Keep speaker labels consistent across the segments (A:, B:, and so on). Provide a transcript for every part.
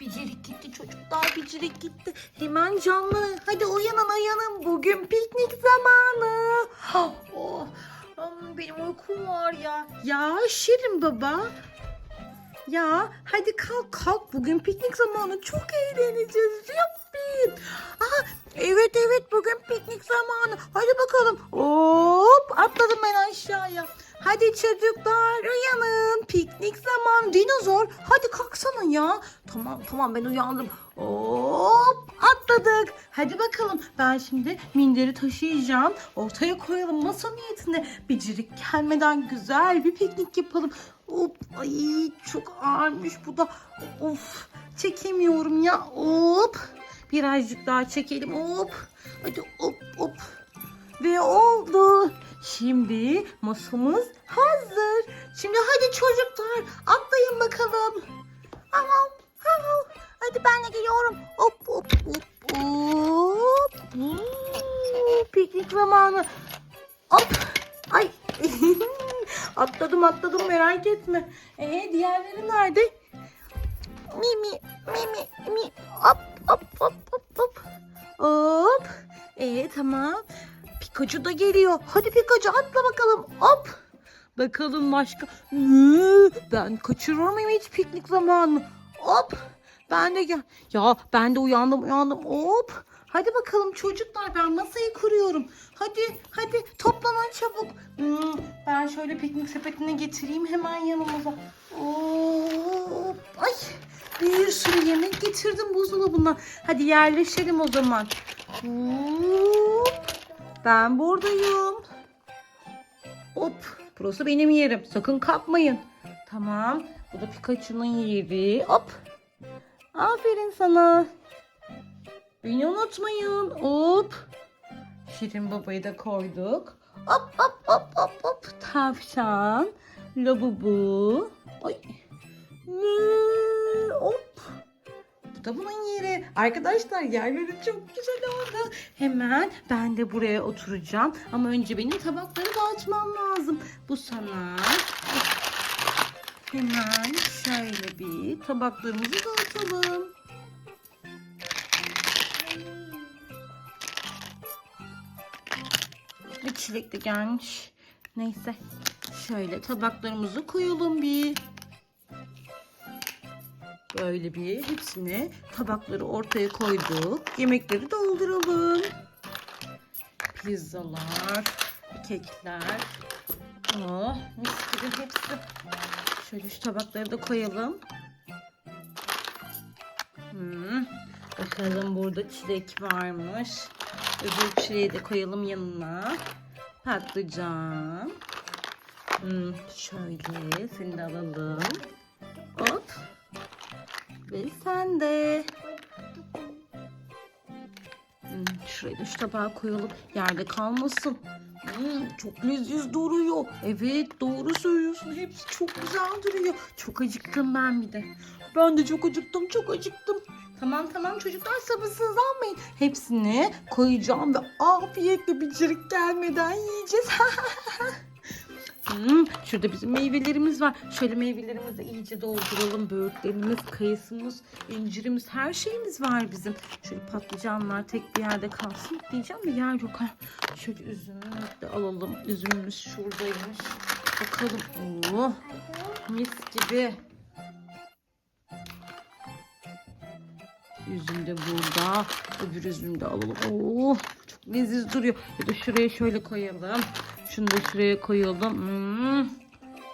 A: Bicirik gitti çocuklar bicirik gitti. Hemen canlı. Hadi uyanın uyanın. Bugün piknik zamanı. Oh, benim uykum var ya. Ya Şirin baba. Ya hadi kalk kalk. Bugün piknik zamanı. Çok eğleneceğiz. Yuppi. Aha, evet evet bugün piknik zamanı. Hadi bakalım. Hop atladım ben aşağıya. Hadi çocuklar uyanın. Piknik zamanı. Dinozor hadi kalksana ya. Tamam tamam ben uyandım. Hop atladık. Hadi bakalım ben şimdi minderi taşıyacağım. Ortaya koyalım masa niyetine. Bicirik gelmeden güzel bir piknik yapalım. Hop ay çok ağırmış bu da. Of çekemiyorum ya. Hop birazcık daha çekelim. Hop hadi hop hop. Ve oldu. Şimdi masamız hazır. Şimdi hadi çocuklar atlayın bakalım. Tamam. tamam. Hadi ben de geliyorum. Hop hop hop hop. Hmm, Piknik zamanı. Hop. Ay. atladım atladım merak etme. Ee diğerleri nerede? Mi mi mi mi mi. Hop hop hop hop hop. Hop. Ee tamam. Pikachu da geliyor. Hadi Pikachu atla bakalım. Hop. Bakalım başka. Ben kaçırır mıyım hiç piknik zamanı? Hop. Ben de gel. Ya ben de uyandım uyandım. Hop. Hadi bakalım çocuklar ben masayı kuruyorum. Hadi hadi toplanın çabuk. Hmm, ben şöyle piknik sepetini getireyim hemen yanımıza. Hop. Ay bir sürü yemek getirdim buzdolabından. Hadi yerleşelim o zaman. Hop. Ben buradayım. Hop. Burası benim yerim. Sakın kalkmayın. Tamam. Bu da Pikachu'nun yeri. Hop. Aferin sana. Beni unutmayın. Hop. Şirin babayı da koyduk. Hop hop hop hop hop. Tavşan. Labubu. Da bunun yeri. Arkadaşlar yerleri çok güzel oldu. Hemen ben de buraya oturacağım. Ama önce benim tabakları dağıtmam lazım. Bu sana. Hemen şöyle bir tabaklarımızı dağıtalım. Bir çilek de gelmiş. Neyse. Şöyle tabaklarımızı koyalım bir. Böyle bir hepsini tabakları ortaya koyduk. Yemekleri dolduralım. Pizzalar, kekler. Oh, mis gibi hepsi. Şöyle şu tabakları da koyalım. Hmm. Bakalım burada çilek varmış. Öbür çileği de koyalım yanına. Patlıcan. Hmm, şöyle seni de alalım. Ve sen de. Hmm, şuraya şu tabağa koyalım. Yerde kalmasın. Hmm, çok leziz duruyor. Evet doğru söylüyorsun. Hepsi çok güzel duruyor. Çok acıktım ben bir de. Ben de çok acıktım. Çok acıktım. Tamam tamam çocuklar sabırsızlanmayın. Hepsini koyacağım ve afiyetle bicirik gelmeden yiyeceğiz. Hmm, şurada bizim meyvelerimiz var. Şöyle meyvelerimizi iyice dolduralım. Böğürtlerimiz, kayısımız, incirimiz, her şeyimiz var bizim. Şöyle patlıcanlar tek bir yerde kalsın diyeceğim de yer yok. Ha. Şöyle üzümü de alalım. Üzümümüz şuradaymış. Bakalım. Oo, mis gibi. Üzüm de burada. Öbür üzüm de alalım. Oo, leziz duruyor. Ya da şuraya şöyle koyalım. Şunu da şuraya koyalım. Hmm,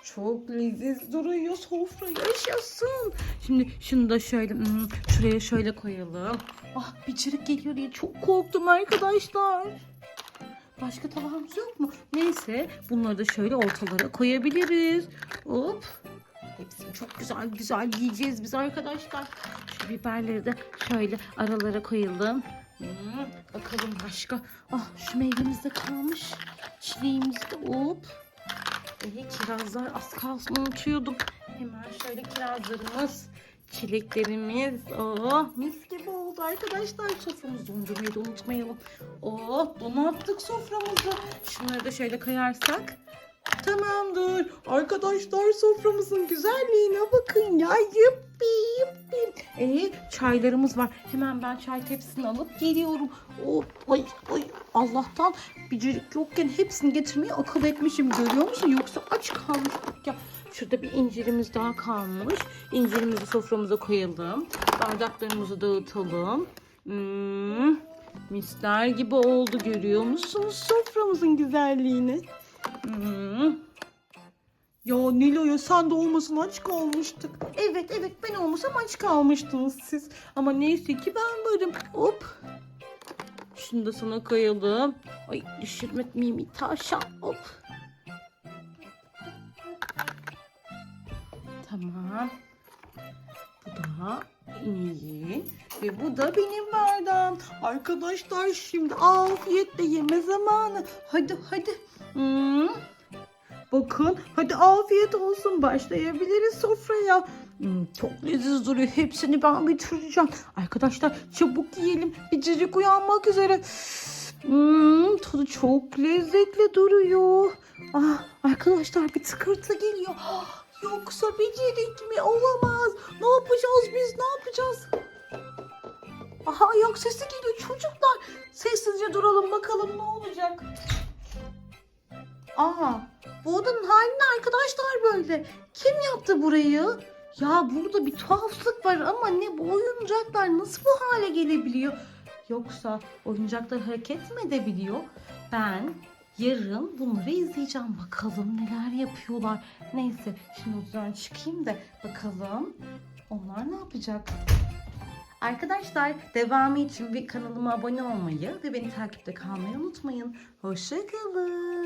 A: çok leziz duruyor. Sofra yaşasın. Şimdi şunu da şöyle hmm, şuraya şöyle koyalım. Ah bir geliyor diye çok korktum arkadaşlar. Başka tabağımız yok mu? Neyse bunları da şöyle ortalara koyabiliriz. Hop. Hepsini çok güzel güzel yiyeceğiz biz arkadaşlar. Şu biberleri de şöyle aralara koyalım. Hmm, bakalım başka. Ah şu meyvemiz de kalmış. Çileğimiz de hop. Ee, kirazlar az kalsın unutuyordum. Hemen şöyle kirazlarımız, çileklerimiz. Oh mis gibi oldu arkadaşlar. Soframızı dondurmayı da unutmayalım. Oh donattık soframızı. Şunları da şöyle kayarsak. Tamamdır. Arkadaşlar soframızın güzelliğine bakın ya. Yuppi yuppi Ee, çaylarımız var. Hemen ben çay tepsisini alıp geliyorum. Oh, ay, ay, Allah'tan bicirik yokken hepsini getirmeyi akıl etmişim görüyor musun? Yoksa aç kalmıştık ya. Şurada bir incirimiz daha kalmış. İncirimizi soframıza koyalım. Bardaklarımızı dağıtalım. Hmm, misler gibi oldu görüyor musunuz soframızın güzelliğini? Hmm. Ya Nilo'ya sen de olmasın aç kalmıştık. Evet evet ben olmasam aç kalmıştınız siz. Ama neyse ki ben varım. Hop. Şunu da sana koyalım. Ay düşürmek miyim taşa. Hop. Tamam. Bu da ineğin ve bu da benim bardağım. Arkadaşlar şimdi afiyetle yeme zamanı. Hadi hadi. Hmm. Bakın hadi afiyet olsun başlayabiliriz sofraya. Hmm, çok lezzetli duruyor. Hepsini ben bitireceğim. Arkadaşlar çabuk yiyelim. Bicirik uyanmak üzere. Hmm, tadı çok lezzetli duruyor. Ah, arkadaşlar bir tıkırtı geliyor. Ah, Yoksa bicirik mi? Olamaz. Ne yapacağız biz? Ne yapacağız? Aha ayak sesi geliyor çocuklar. Sessizce duralım bakalım ne olacak. Aa, bu odanın halini arkadaşlar böyle. Kim yaptı burayı? Ya burada bir tuhaflık var ama ne bu oyuncaklar nasıl bu hale gelebiliyor? Yoksa oyuncaklar hareket mi edebiliyor? Ben yarın bunları izleyeceğim. Bakalım neler yapıyorlar. Neyse şimdi odadan çıkayım da bakalım onlar ne yapacak? Arkadaşlar devamı için bir kanalıma abone olmayı ve beni takipte kalmayı unutmayın. Hoşçakalın.